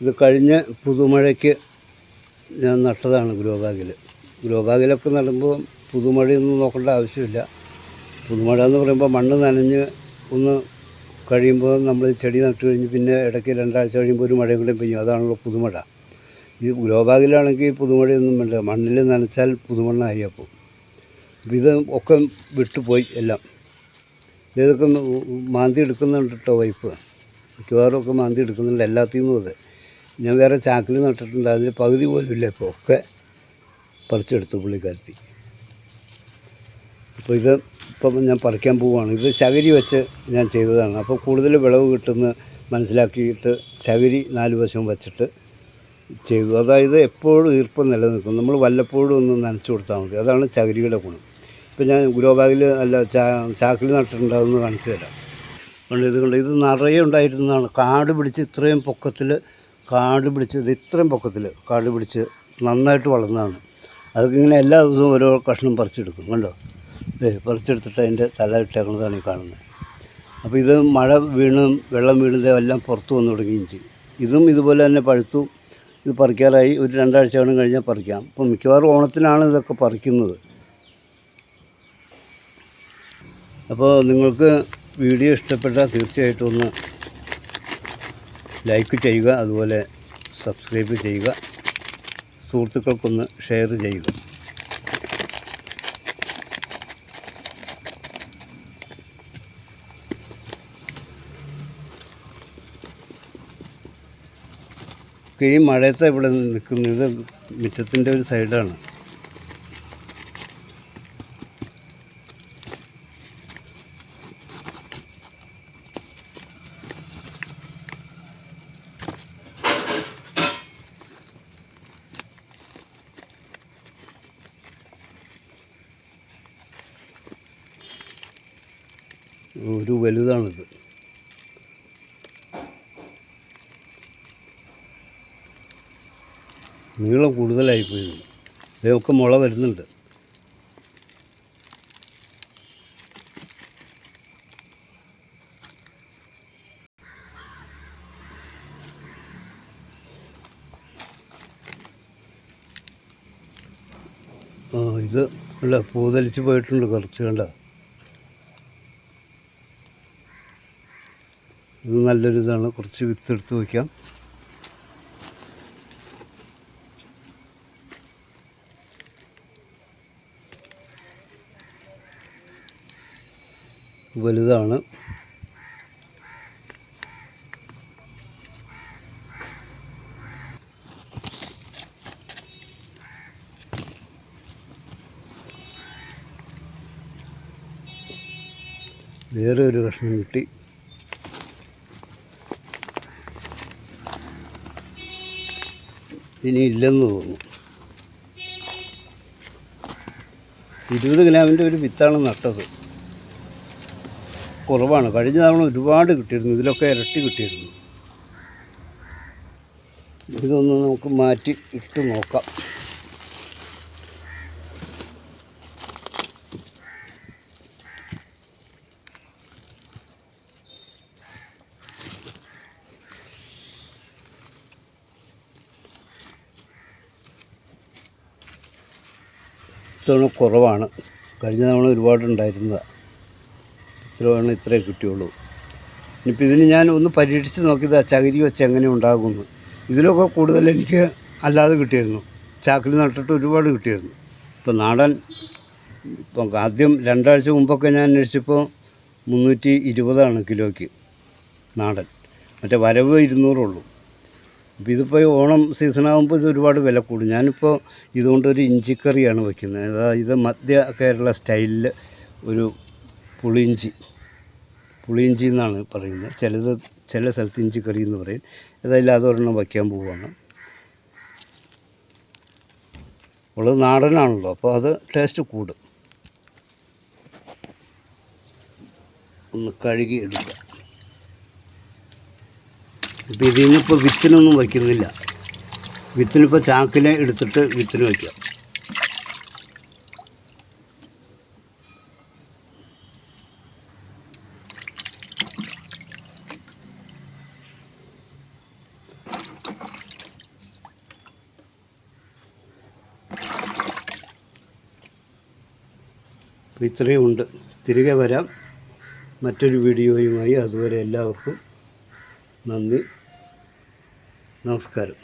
ഇത് കഴിഞ്ഞ പുതുമഴയ്ക്ക് ഞാൻ നട്ടതാണ് ഗ്രോബാഗിൽ ഗ്രോബാഗിലൊക്കെ ഗ്രോ ബാഗിലൊക്കെ നടുമ്പോൾ പുതുമഴയൊന്നും നോക്കേണ്ട ആവശ്യമില്ല. പുതുമഴ എന്ന് പറയുമ്പോൾ മണ്ണ് നനഞ്ഞ് ഒന്ന് കഴിയുമ്പോൾ നമ്മൾ ചെടി നട്ട് കഴിഞ്ഞ് പിന്നെ ഇടയ്ക്ക് രണ്ടാഴ്ച കഴിയുമ്പോൾ ഒരു മഴയും കൂടെ പെയ്യും. അതാണല്ലോ പുതുമഴ. ഈ ഗ്രോബാഗിലാണെങ്കിൽ പുതുമഴയൊന്നും വേണ്ട. മണ്ണിൽ നനച്ചാൽ പുതുമണ്ണായി അപ്പോൾ ഇത് ഒക്കെ വിട്ടുപോയി എല്ലാം. ഇതൊക്കെ മാന്തി എടുക്കുന്നുണ്ട് കേട്ടോ വൈഫ്. മിക്കവാറും ഒക്കെ മാന്തി എടുക്കുന്നുണ്ട്. എല്ലാത്തിൽ നിന്നും അതെ. ഞാൻ വേറെ ചാക്കിൽ നട്ടിട്ടുണ്ട്. അതിൽ പകുതി പോലും ഇല്ല ഇപ്പോൾ ഒക്കെ പറിച്ചെടുത്തു പുള്ളിക്കാരത്തി. അപ്പോൾ ഇത് ഇപ്പം ഞാൻ പറിക്കാൻ പോവുകയാണ്. ഇത് ചകിരി വെച്ച് ഞാൻ ചെയ്തതാണ്. അപ്പോൾ കൂടുതൽ വിളവ് കിട്ടുന്ന മനസ്സിലാക്കിയിട്ട് ചകിരി നാല് വശവും വച്ചിട്ട് ചെയ്തു. അതായത് എപ്പോഴും ഈർപ്പം നിലനിൽക്കും. നമ്മൾ വല്ലപ്പോഴും ഒന്ന് നനച്ചു കൊടുത്താൽ മതി. അതാണ് ചകിരിയുടെ ഗുണം. ഇപ്പം ഞാൻ ഗ്രോ ബാഗിൽ അല്ല ചാ ചാക്കിൽ നട്ടിട്ടുണ്ടാകുമെന്ന് കാണിച്ചു തരാം. അതുകൊണ്ട് ഇത് കൊണ്ട്? ഇത് നിറയെ ഉണ്ടായിരുന്നതാണ്. കാട് പിടിച്ച് ഇത്രയും പൊക്കത്തിൽ കാട് പിടിച്ച് ഇത് ഇത്രയും പൊക്കത്തിൽ കാട് പിടിച്ച് നന്നായിട്ട് വളർന്നതാണ്. അതൊക്കെ ഇങ്ങനെ എല്ലാ ദിവസവും ഓരോ കഷ്ണം പറിച്ചെടുക്കും കണ്ടോ? ഏ പറിച്ചെടുത്തിട്ട് അതിന്റെ തല ഇട്ടേക്കുന്നതാണ് ഈ കാണുന്നത്. അപ്പോൾ ഇത് മഴ വീണും വെള്ളം വീണതും എല്ലാം പുറത്തു വന്നു തുടങ്ങുകയും ചെയ്യും. ഇതും ഇതുപോലെ തന്നെ പഴുത്തു ഇത് പറിക്കാറായി. ഒരു രണ്ടാഴ്ച വേണം കഴിഞ്ഞാൽ പറിക്കാം. അപ്പോൾ മിക്കവാറും ഓണത്തിനാണ് ഇതൊക്കെ പറിക്കുന്നത്. അപ്പോൾ നിങ്ങൾക്ക് വീഡിയോ ഇഷ്ടപ്പെട്ടാൽ തീർച്ചയായിട്ടും ഒന്ന് ലൈക്ക് ചെയ്യുക അതുപോലെ സബ്സ്ക്രൈബ് ചെയ്യുക. സുഹൃത്തുക്കൾക്കൊന്ന് ഷെയർ ചെയ്യുക. ഈ മഴയത്ത് ഇവിടെ നിൽക്കുന്നത് മുറ്റത്തിന്റെ ഒരു സൈഡാണ്. ഒരു വലുതാണിത്. നീളം കൂടുതലായി പോയി. ഇതൊക്കെ മുള വരുന്നുണ്ട്. ഇത് അല്ല പൂതലിച്ച് പോയിട്ടുണ്ട് കുറച്ച് കണ്ട. ഇത് നല്ലൊരു ഇതാണ് കുറച്ച് വിത്തെടുത്ത് വയ്ക്കാം വലുതാണ്. വേറെ ഒരു കഷ്ണം കിട്ടി. ഇനി ഇല്ലെന്ന് തോന്നുന്നു. ഇരുപത് ഗ്രാമിന്റെ ഒരു വിത്താണ് നട്ടത്. കുറവാണ്. കഴിഞ്ഞ തവണ ഒരുപാട് കിട്ടിയിരുന്നു. ഇതിലൊക്കെ ഇരട്ടി കിട്ടിയിരുന്നു. ഇതൊന്ന് നമുക്ക് മാറ്റി ഇട്ട് നോക്കാം. ഇത്തവണ കുറവാണ്. കഴിഞ്ഞ തവണ ഒരുപാടുണ്ടായിരുന്നതാണ് ഇത്രയാണ് ഇത്രയേ കിട്ടിയുള്ളൂ. ഇനിയിപ്പോൾ ഇതിന് ഞാൻ ഒന്ന് പരീക്ഷിച്ച് നോക്കിയത് ചകിരി വെച്ച് എങ്ങനെ ഉണ്ടാകുമെന്ന്. ഇതിലൊക്കെ കൂടുതൽ എനിക്ക് അല്ലാതെ കിട്ടിയിരുന്നു. ചാക്കിൽ നട്ടിട്ട് ഒരുപാട് കിട്ടിയിരുന്നു. ഇപ്പോൾ നാടൻ ഇപ്പം ആദ്യം രണ്ടാഴ്ച മുമ്പൊക്കെ ഞാൻ അന്വേഷിച്ചപ്പോൾ മുന്നൂറ്റി ഇരുപതാണ് കിലോയ്ക്ക് നാടൻ. മറ്റേ വരവ് ഇരുന്നൂറുള്ളൂ. അപ്പോൾ ഇതിപ്പോൾ ഓണം സീസണാകുമ്പോൾ ഇത് ഒരുപാട് വില കൂടും. ഞാനിപ്പോൾ ഇതുകൊണ്ടൊരു ഇഞ്ചിക്കറിയാണ് വയ്ക്കുന്നത് അതായത് ഇത് മധ്യ കേരള സ്റ്റൈലിൽ ഒരു പുളിയിഞ്ചി. പുളിയിഞ്ചി എന്നാണ് പറയുന്നത്. ചിലത് ചില സ്ഥലത്ത് ഇഞ്ചിക്കറി കറി എന്ന് പറയും. ഏതായാലും അതൊരെണ്ണം വയ്ക്കാൻ പോവുകയാണ്. ഉള്ളത് നാടനാണല്ലോ അപ്പോൾ അത് ടേസ്റ്റ് കൂടും. ഒന്ന് കഴുകി എടുക്കുക ഇപ്പം ഇതിനിപ്പോൾ വിത്തിനൊന്നും വയ്ക്കുന്നില്ല. വിത്തിനിപ്പോൾ ചാക്കിനെ എടുത്തിട്ട് വിത്തിന് വയ്ക്കാം. ഇത്രയും ഉണ്ട്. തിരികെ വരാം. മറ്റൊരു വീഡിയോയുമായി അതുവരെ എല്ലാവർക്കും നന്ദി. നമസ്കാരം.